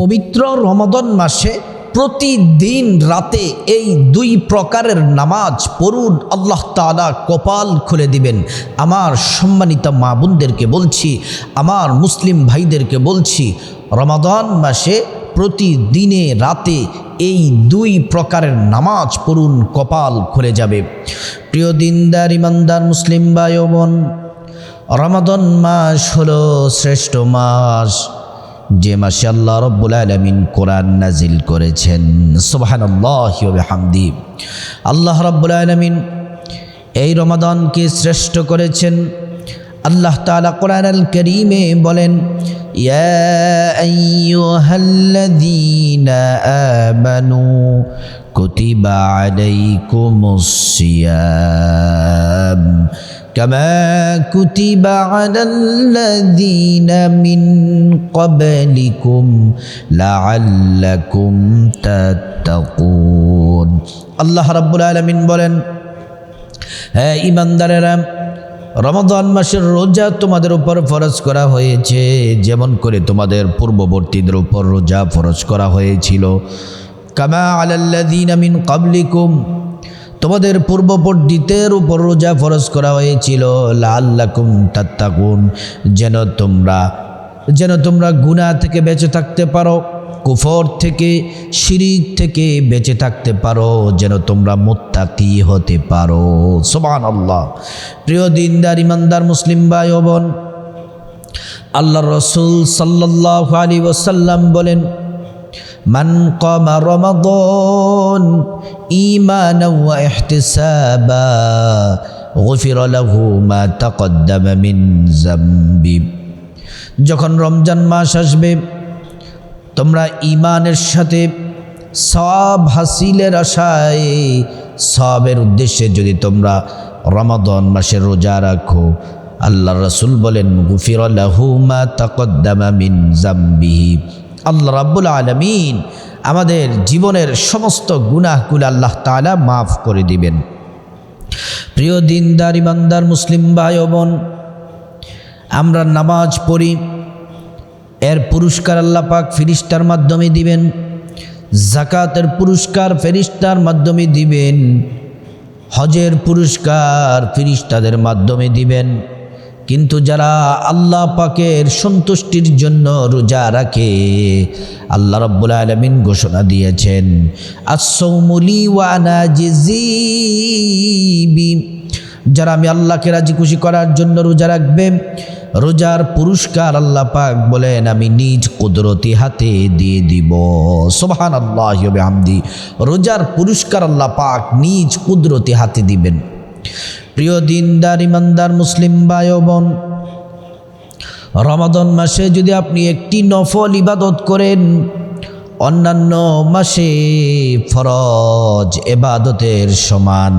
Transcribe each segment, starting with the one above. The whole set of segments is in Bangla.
পবিত্র রমদন মাসে প্রতিদিন রাতে এই দুই প্রকারের নামাজ পড়ুন, আল্লাহ তালা কপাল খুলে দিবেন। আমার সম্মানিত মা বোনদেরকে বলছি, আমার মুসলিম ভাইদেরকে বলছি, রমাদান মাসে প্রতিদিনে রাতে এই দুই প্রকারের নামাজ পড়ুন, কপাল খুলে যাবে। প্রিয় দিনদার, ইমানদার মুসলিম ভাই বোন, রমাদন মাস হলো শ্রেষ্ঠ মাস। যে মাসে আল্লাহ রব্বুল আলমিন কোরআন নাজিল করেছেন সুবাহানহামদি আল্লাহ রব্বুল আলমিন এই রমাদানকে শ্রেষ্ঠ করেছেন আল্লাহ তালা কোরআন আল করিমে বলেন يا أيها الذين آمنوا كتب عليكم الصيام كما كتب على الذين من قبلكم لعلكم تتقون আল্লাহ রাব্বুল আলামিন বলেন হ্যাঁ ইমানদারেরা রমজান মাসের রোজা তোমাদের উপর ফরজ করা হয়েছে যেমন করে তোমাদের পূর্ববর্তীদের উপর রোজা ফরজ করা হয়েছিল কামা আলাল্লাদিন আমিন কাবলিকুম তোমাদের পূর্ববর্তীদের উপর রোজা ফরজ করা হয়েছিল লাল্লাকুম তাত্তাকুন, যেন তোমরা যেন তোমরা গুনাহ থেকে বেঁচে থাকতে পারো, কুফর থেকে, শিরিক থেকে বেঁচে থাকতে পারো, যেন তোমরা মোত্তাকি হতে পারো। সোবান আল্লাহ প্রিয় দিনদার, ইমানদার মুসলিম ভাই বোন আল্লাহ রসুল সাল্লাহ আলী ওসাল্লাম বলেন من قام رمضان إيمانا واحتسابا غفر له ما تقدم من ذنبه যখন রমজান মাস আসবে তোমরা ইমানের সাথে সব হাসিলের আশায় সবের উদ্দেশ্যে যদি তোমরা রমাদন মাসের রোজা রাখো আল্লাহ রসুল বলেন গুফির আল্লাহুমা তকদ্দামা মিন জাম্বিহি আল্লাহ রাব্বুল আলমিন আমাদের জীবনের সমস্ত গুনাহগুলো আল্লাহ তালা মাফ করে দিবেন। প্রিয় দিনদার, ইমানদার, মুসলিম ভাই বোন, আমরা নামাজ পড়ি, এর পুরস্কার আল্লাহ পাক ফিরিস্তার মাধ্যমে দিবেন জাকাতের পুরস্কার ফেরিস্তার মাধ্যমে দিবেন, হজের পুরস্কার ফিরিস্তাদের মাধ্যমে দিবেন। কিন্তু যারা আল্লাহ পাকের সন্তুষ্টির জন্য রোজা রাখে, আল্লাহ রব্বুল আলমিন ঘোষণা দিয়েছেন ওয়ানা যারা আমি আল্লাহকে রাজি খুশি করার জন্য রোজা রাখবে, রোজার পুরস্কার আল্লাহ পাক বলেন, আমি নিজ কুদরতি হাতে দিয়ে দিব। সোহান আল্লাহ আমদি রোজার পুরস্কার আল্লাহ পাক নিজ কুদরতি হাতে দিবেন। প্রিয় দিনদার, ইমানদার মুসলিম ভাই বোন রমাদন মাসে যদি আপনি একটি নফল ইবাদত করেন, অন্যান্য মাসে ফরজ এবাদতের সমান।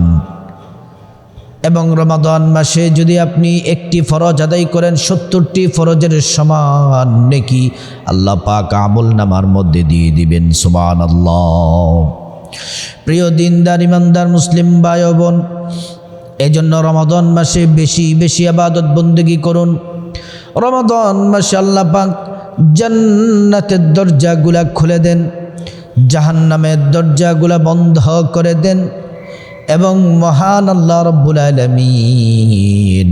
এবং রমাদান মাসে যদি আপনি একটি ফরজ আদায় করেন, সত্তরটি ফরজের সমান, নেকি আল্লাহ পাক আমল নামার মধ্যে দিয়ে দিবেন সুবান আল্লাহ প্রিয় দিনদার, ইমানদার মুসলিম ভাই বোন এজন্য রমাদন মাসে বেশি বেশি আবাদত বন্দগি করুন। রমাদন মাসে আল্লাহ পাক জান্নাতের দরজাগুলা খুলে দেন, জাহান্নামের দরজাগুলা বন্ধ করে দেন এবং মহান আল্লাহ রব্বুল আলমিন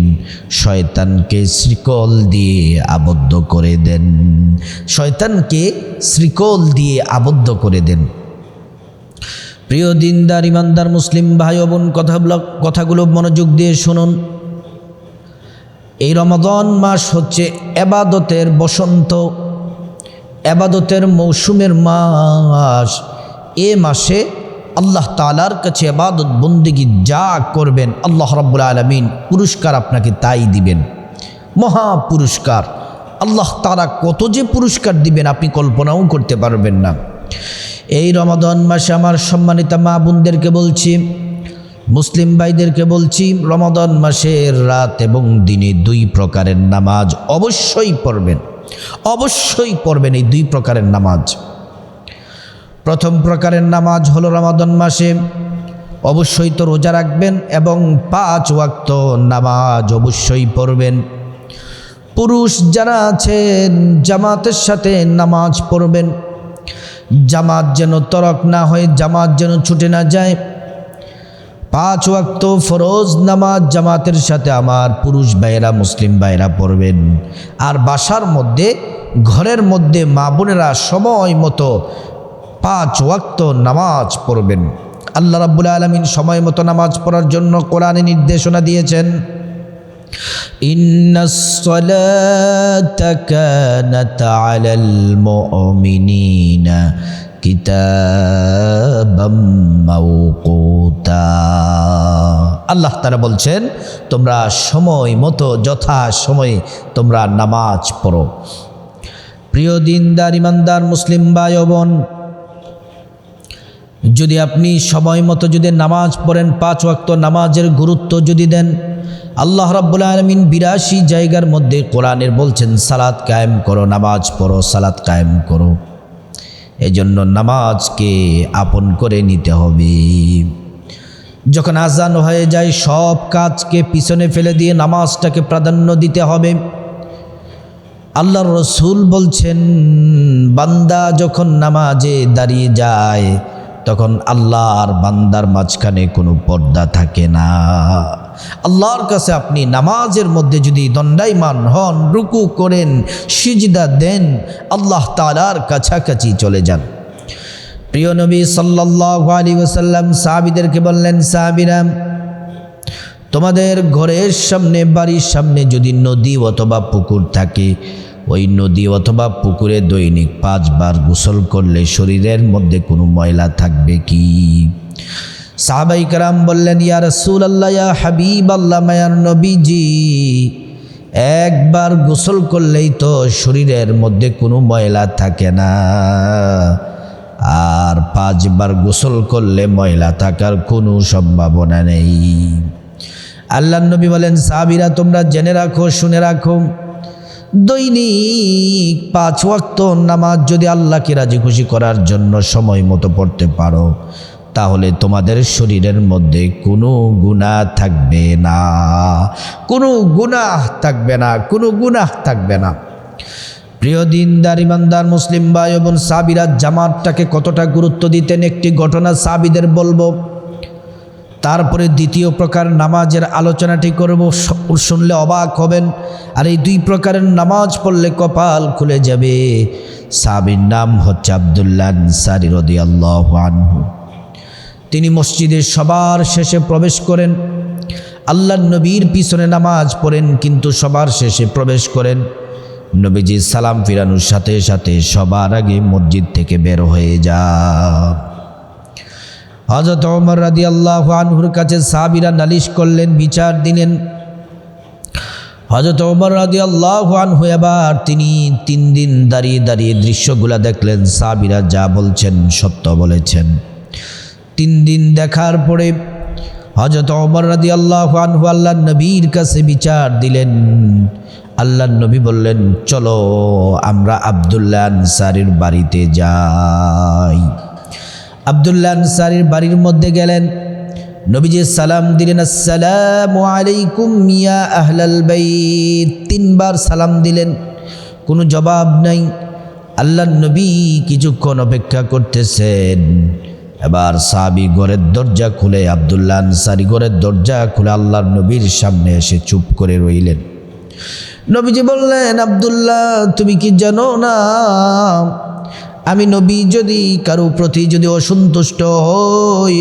শয়তানকে শ্রীকল দিয়ে আবদ্ধ করে দেন। শয়তানকে শ্রীকল দিয়ে আবদ্ধ করে দেন। প্রিয় দিনদার, ইমানদার মুসলিম ভাই বোন কথাগুলো কথাগুলো মনোযোগ দিয়ে শুনুন। এই রমাদন মাস হচ্ছে এবাদতের বসন্ত। এবাদতের মৌসুমের মাস। এ মাসে আল্লাহ তালার কাছে আবাদত বন্দিগি যা করবেন, আল্লাহ রব্বুল আলমিন পুরস্কার আপনাকে তাই দিবেন। মহা পুরস্কার। আল্লাহ তারা কত যে পুরস্কার দিবেন, আপনি কল্পনাও করতে পারবেন না। এই রমাদন মাসে আমার সম্মানিত মা বোনদেরকে বলছি, মুসলিম ভাইদেরকে বলছি, রমাদন মাসের রাত এবং দিনে দুই প্রকারের নামাজ অবশ্যই পড়বেন অবশ্যই পড়বেন এই দুই প্রকারের নামাজ। প্রথম প্রকারের নামাজ হলো রমাদন মাসে, অবশ্যই তো রোজা রাখবেন এবং পাঁচ ওয়াক্ত নামাজ অবশ্যই পড়বেন। পুরুষ যারা আছেন, জামাতের সাথে নামাজ পড়বেন জামাত যেন তরক না হয়, জামাত যেন ছুটে না যায়। পাঁচ ওয়াক্ত ফরোজ নামাজ জামাতের সাথে আমার পুরুষ ভাইয়েরা, মুসলিম ভাইয়েরা পড়বেন। আর বাসার মধ্যে, ঘরের মধ্যে মা বোনেরা সময় মতো পাঁচ ওয়াক্ত নামাজ পড়বেন। আল্লাহ রাব্বুল আলমিন সময় মতো নামাজ পড়ার জন্য কোরআনে নির্দেশনা দিয়েছেন। إن الصلاة كانت على المؤمنين كتابا موقوتا আল্লাহ তারা বলছেন তোমরা সময় মতো যথা সময়ে তোমরা নামাজ পড়ো প্রিয় দিনদার ইমানদার মুসলিম ভাই ও বোন যদি আপনি সময় মতো যদি নামাজ পড়েন, পাঁচ ওয়াক্ত নামাজের গুরুত্ব যদি দেন, আল্লাহ রাব্বুল আলমিন বিরাশি জায়গার মধ্যে কোরআনের বলছেন সালাদ কায়েম করো, নামাজ পড়ো সালাদ কায়েম করো। এজন্য নামাজকে আপন করে নিতে হবে। যখন আজান হয়ে যায়, সব কাজকে পিছনে ফেলে দিয়ে নামাজটাকে প্রাধান্য দিতে হবে। আল্লাহর রসুল বলছেন, বান্দা যখন নামাজে দাঁড়িয়ে যায় তখন আল্লাহ আর বান্দার মাঝখানে কোনো পর্দা থাকে না। আল্লাহর কাছে আপনি নামাজের মধ্যে যদি দণ্ডাইমান হন, রুকু করেন, সিজদা দেন, আল্লাহ তালার কাছাকাছি চলে যান। প্রিয় নবী সাল্লাহ আলী ওসাল্লাম সাহাবিদেরকে বললেন সাহাবিরাম তোমাদের ঘরের সামনে, বাড়ির সামনে যদি নদী অথবা পুকুর থাকে ওই নদী অথবা পুকুরে দৈনিক পাঁচবার গোসল করলে শরীরের মধ্যে কোনো ময়লা থাকবে কি? সাহাবাই কারাম বললেন, ইয়া রসুল আল্লাহ হাবিব আল্লাহ মায়ার নবীজি, একবার গোসল করলেই তো শরীরের মধ্যে কোনো ময়লা থাকে না। আর পাঁচবার গোসল করলে ময়লা থাকার কোনো সম্ভাবনা নেই। আল্লাহ নবী বলেন সাবিরা তোমরা জেনে রাখো, শুনে রাখো দৈনিক পাঁচ ওয়াক্ত নামাজ যদি আল্লাহকে রাজি খুশি করার জন্য সময় মতো পড়তে পারো, তাহলে তোমাদের শরীরের মধ্যে কোনো গুনাহ থাকবে না। কোনো গুনাহ থাকবে না, কোনো গুনাহ থাকবে না। প্রিয় দিনদার, ইমানদার, মুসলিম ভাই এবং সাবিরা, জামাতটাকে কতটা গুরুত্ব দিতেন একটি ঘটনা সাবিদের বলব। তারপরে দ্বিতীয় প্রকার নামাজের আলোচনাটি করব। শুনলে অবাক হবেন। আর এই দুই প্রকারের নামাজ পড়লে কপাল খুলে যাবে। সাবির নাম হচ্ছে আবদুল্লাহ সারি রদি আনহু। তিনি মসজিদের সবার শেষে প্রবেশ করেন। আল্লাহ নবীর পিছনে নামাজ পড়েন, কিন্তু সবার শেষে প্রবেশ করেন। নবীজি সালাম ফিরানোর সাথে সাথে সবার আগে মসজিদ থেকে বের হয়ে যা হজরত ওমর রাদি আল্লাহ আনহুর কাছে সাবিরা নালিশ করলেন, বিচার দিলেন। হজরত ওমর রাদি আল্লাহ আনহু এবার তিনি তিন দিন দাঁড়িয়ে দাঁড়িয়ে দৃশ্যগুলা দেখলেন সাবিরা যা বলছেন সত্য বলেছেন। তিন দিন দেখার পরে হজরত ওমর রাদি আল্লাহ আনহু আল্লাহ নবীর কাছে বিচার দিলেন। আল্লাহ নবী বললেন, চলো আমরা আবদুল্লাহ আনসারির বাড়িতে যাই। আবদুল্লাহ আনসারির বাড়ির মধ্যে গেলেন। নবীজি সালাম দিলেন, আসসালামু আলাইকুম মিয়া আহলাল বাইত। তিনবার সালাম দিলেন। কোনো জবাব নাই। আল্লাহ নবী কিছুক্ষণ অপেক্ষা করতেছেন। এবার সাবি ঘরের দরজা খুলে আবদুল্লাহ আনসারি ঘরের দরজা খুলে আল্লাহর নবীর সামনে এসে চুপ করে রইলেন। নবীজি বললেন, আবদুল্লাহ, তুমি কি জানো না আমি নবী, যদি কারও প্রতি যদি অসন্তুষ্ট হই,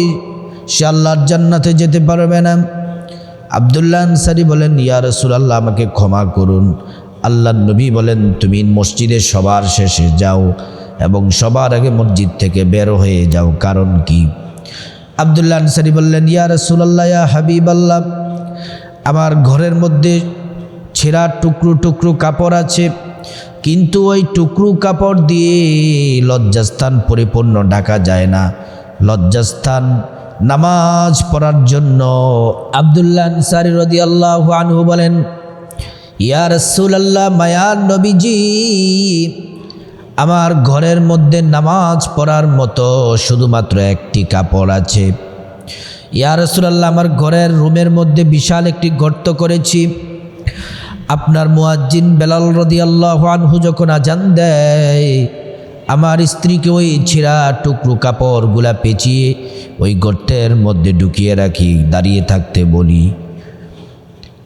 সে আল্লাহর জান্নাতে যেতে পারবে না। আবদুল্লাহ আনসারি বলেন, ইয়া রসুলাল্লাহ, আমাকে ক্ষমা করুন। আল্লাহ নবী বলেন, তুমি মসজিদে সবার শেষে যাও এবং সবার আগে মসজিদ থেকে বের হয়ে যাও। কারণ কি? আবদুল্লাহ আনসারি বললেন, ইয়া রসুলাল্লাহ, ইয়া হাবিব আল্লাহ আমার ঘরের মধ্যে ছেঁড়া টুকরো টুকরো কাপড় আছে। কিন্তু ওই টুকরু কাপড় দিয়ে লজ্জাস্থান পরিপূর্ণ ঢাকা যায় না। লজ্জাস্থান নামাজ পড়ার জন্য আবদুল্লাহ আনসারি রদি আল্লাহ আনহু বলেন, ইয়া রসুলাল্লাহ মায়ার নবীজি, আমার ঘরের মধ্যে নামাজ পড়ার মতো শুধুমাত্র একটি কাপড় আছে। ইয়া রসুলাল্লাহ, আমার ঘরের রুমের মধ্যে বিশাল একটি গর্ত করেছি। আপনার মুয়াজ্জিন বেলাল রদি আল্লাহ আনহু যখন আজান দেয়, আমার স্ত্রীকে ওই ছিঁড়া টুকরো কাপড়গুলা পেঁচিয়ে ওই গর্তের মধ্যে ঢুকিয়ে রাখি, দাঁড়িয়ে থাকতে বলি।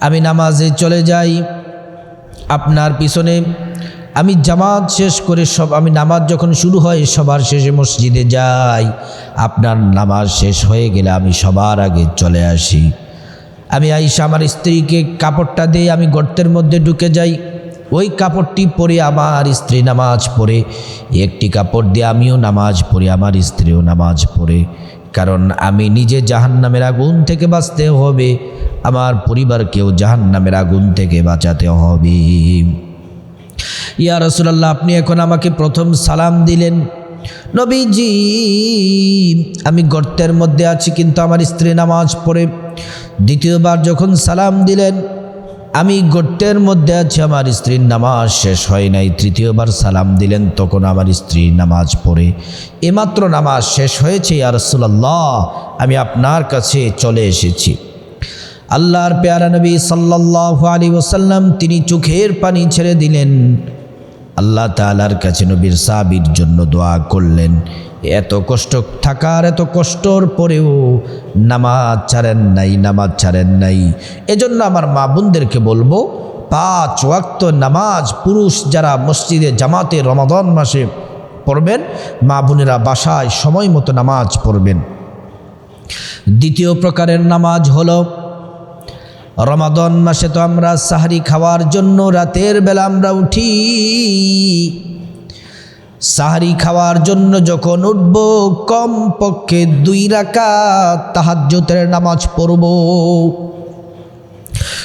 আমি নামাজে চলে যাই। আপনার পিছনে আমি জামাত শেষ করে সব, আমি নামাজ যখন শুরু হয়, সবার শেষে মসজিদে যাই। আপনার নামাজ শেষ হয়ে গেলে আমি সবার আগে চলে আসি। আমি আইসা আমার স্ত্রীকে কাপড়টা দিয়ে আমি গর্তের মধ্যে ঢুকে যাই। ওই কাপড়টি পরে আমার স্ত্রী নামাজ পড়ে। একটি কাপড় দিয়ে আমিও নামাজ পড়ি, আমার স্ত্রীও নামাজ পড়ে। কারণ আমি নিজে জাহান্নামের আগুন থেকে বাঁচতে হবে, আমার পরিবারকেও জাহান্নামের আগুন থেকে বাঁচাতে হবে। ইয়া রসুলাল্লাহ, আপনি এখন আমাকে প্রথম সালাম দিলেন। নবীজি, আমি গর্তের মধ্যে আছি, কিন্তু আমার স্ত্রী নামাজ পড়ে। দ্বিতীয়বার যখন সালাম দিলেন, আমি গর্তের মধ্যে আছি, আমার স্ত্রীর নামাজ শেষ হয় নাই। তৃতীয়বার সালাম দিলেন, তখন আমার স্ত্রী নামাজ পড়ে। এমাত্র নামাজ শেষ হয়েছে আর রসুলাল্লাহ, আমি আপনার কাছে চলে এসেছি। আল্লাহর পেয়ারা নবী সাল্লাহ আলী ওসাল্লাম তিনি চোখের পানি ছেড়ে দিলেন। আল্লাহ তালার কাছে নবীর সাবির জন্য দোয়া করলেন। এত কষ্ট থাকার এত কষ্টর পরেও নামাজ ছাড়েন নাই, নামাজ ছাড়েন নাই। এজন্য আমার মা বোনদেরকে বলব, পাঁচ ওয়াক্ত নামাজ পুরুষ যারা মসজিদে, জামাতে রমাদন মাসে পড়বেন, মা বোনেরা বাসায় সময় মতো নামাজ পড়বেন। দ্বিতীয় প্রকারের নামাজ হলো, রমাদন মাসে তো আমরা সাহারি খাওয়ার জন্য রাতের বেলা আমরা উঠি। সাহারি খাওয়ার জন্য যখন উঠব কম পক্ষে দুই রাকা তাহাজ্যতের নামাজ পড়ব।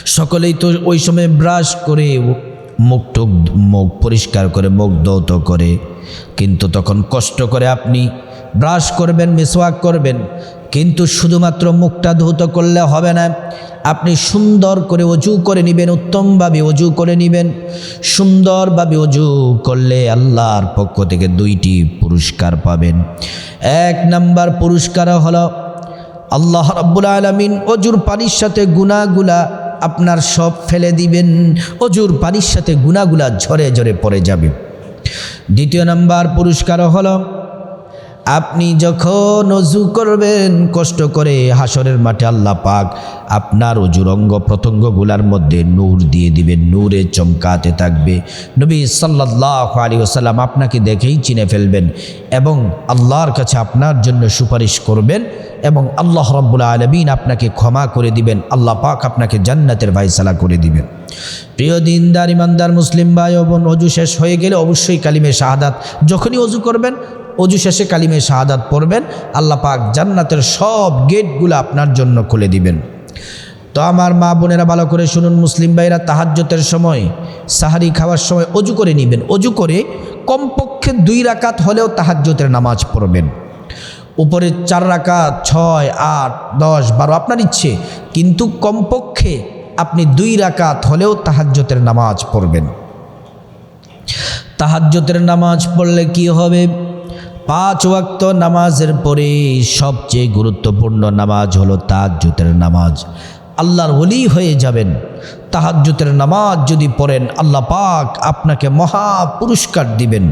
সকলেই তো ওই সময় ব্রাশ করে মুখ টুক, মুখ পরিষ্কার করে, মুখ দৌত করে। কিন্তু তখন কষ্ট করে আপনি ব্রাশ করবেন, মিসওয়াক করবেন। কিন্তু শুধুমাত্র মুখটা ধৌত করলে হবে না। আপনি সুন্দর করে অজু করে নেবেন, উত্তমভাবে অজু করে নেবেন। সুন্দরভাবে অজু করলে আল্লাহর পক্ষ থেকে দুইটি পুরস্কার পাবেন। এক নাম্বার পুরস্কার হলো, আল্লাহ রাব্বুল আলমিন অজুর পানির সাথে গুণাগুলা আপনার সব ফেলে দিবেন। অজুর পানির সাথে গুণাগুলা ঝরে ঝরে পড়ে যাবে। দ্বিতীয় নাম্বার পুরস্কার হলো আপনি যখন অজু করবেন, কষ্ট করে হাসরের মাঠে আল্লাহ পাক আপনার অজুর অঙ্গ প্রত্যঙ্গগুলার মধ্যে নূর দিয়ে দিবেন, নূরে চমকাতে থাকবে। নবী সাল্লাহ আলী ওসাল্লাম আপনাকে দেখেই চিনে ফেলবেন এবং আল্লাহর কাছে আপনার জন্য সুপারিশ করবেন এবং আল্লাহ রব্বুল আলমিন আপনাকে ক্ষমা করে দিবেন, আল্লাহ পাক আপনাকে জান্নাতের ভাইসালা করে দিবেন। প্রিয় দিনদার, ইমানদার, মুসলিম ভাই বোন, অজু শেষ হয়ে গেলে অবশ্যই কালিমে শাহাদাত। যখনই অজু করবেন অজু শেষে কালিমে শাহাদাত পড়বেন, আল্লাহ পাক জান্নাতের সব গেটগুলো আপনার জন্য খুলে দিবেন। তো আমার মা বোনেরা ভালো করে শুনুন, মুসলিম ভাইরা তাহাজ্যতের সময়, সাহারি খাওয়ার সময় অজু করে নেবেন। অজু করে কমপক্ষে দুই রাকাত হলেও তাহাজ্যতের নামাজ পড়বেন। উপরে চার রাকাত, ছয়, আট, দশ, বারো আপনার ইচ্ছে, কিন্তু কমপক্ষে আপনি দুই রাকাত হলেও তাহাজ্যতের নামাজ পড়বেন। তাহাজ্যতের নামাজ পড়লে কি হবে? পাঁচ ওয়াক্ত নামাজের পরে সবচেয়ে গুরুত্বপূর্ণ নামাজ হলো তাহাজ্যতের নামাজ। আল্লাহর ওলি হয়ে যাবেন। তাহাজ্যতের নামাজ যদি পড়েন, আল্লাহ পাক আপনাকে মহা পুরস্কার দিবেন।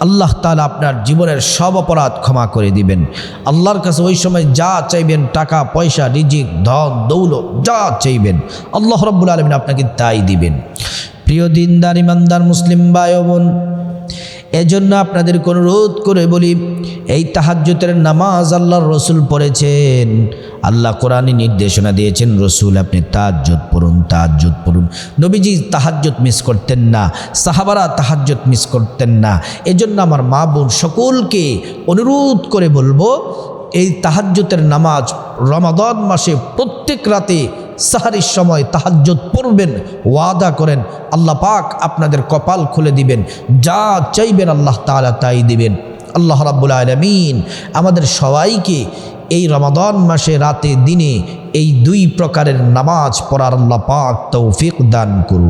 আল্লাহ তালা আপনার জীবনের সব অপরাধ ক্ষমা করে দিবেন। আল্লাহর কাছে ওই সময় যা চাইবেন, টাকা, পয়সা, রিজিক, ধন, দৌলত, যা চাইবেন, আল্লাহ রব্বুল আলমিন আপনাকে তাই দিবেন। প্রিয় দিনদার, ইমানদার, মুসলিম ভাই বোন এজন্য আপনাদের অনুরোধ করে বলি, এই তাহাজ্যতের নামাজ আল্লাহর রসুল পড়েছেন। আল্লাহ কোরআনে নির্দেশনা দিয়েছেন, রসুল আপনি তাহাজ্জত পড়ুন তাহাজ্জত পড়ুন। নবীজি তাহাজ্জত মিস করতেন না, সাহাবারা তাহাজ্জত মিস করতেন না। এজন্য আমার মা বোন সকলকে অনুরোধ করে বলব, এই তাহাজ্যতের নামাজ রমাদন মাসে প্রত্যেক রাতে সাহারির সময় তাহাজ্জত পড়বেন, ওয়াদা করেন, আল্লাহ পাক আপনাদের কপাল খুলে দিবেন, যা চাইবেন আল্লাহ তালা তাই দিবেন। আল্লাহ রাবুল আলমিন আমাদের সবাইকে এই রমাদন মাসে রাতে দিনে এই দুই প্রকারের নামাজ পড়ার আল্লাহ পাক তৌফিক দান করুন।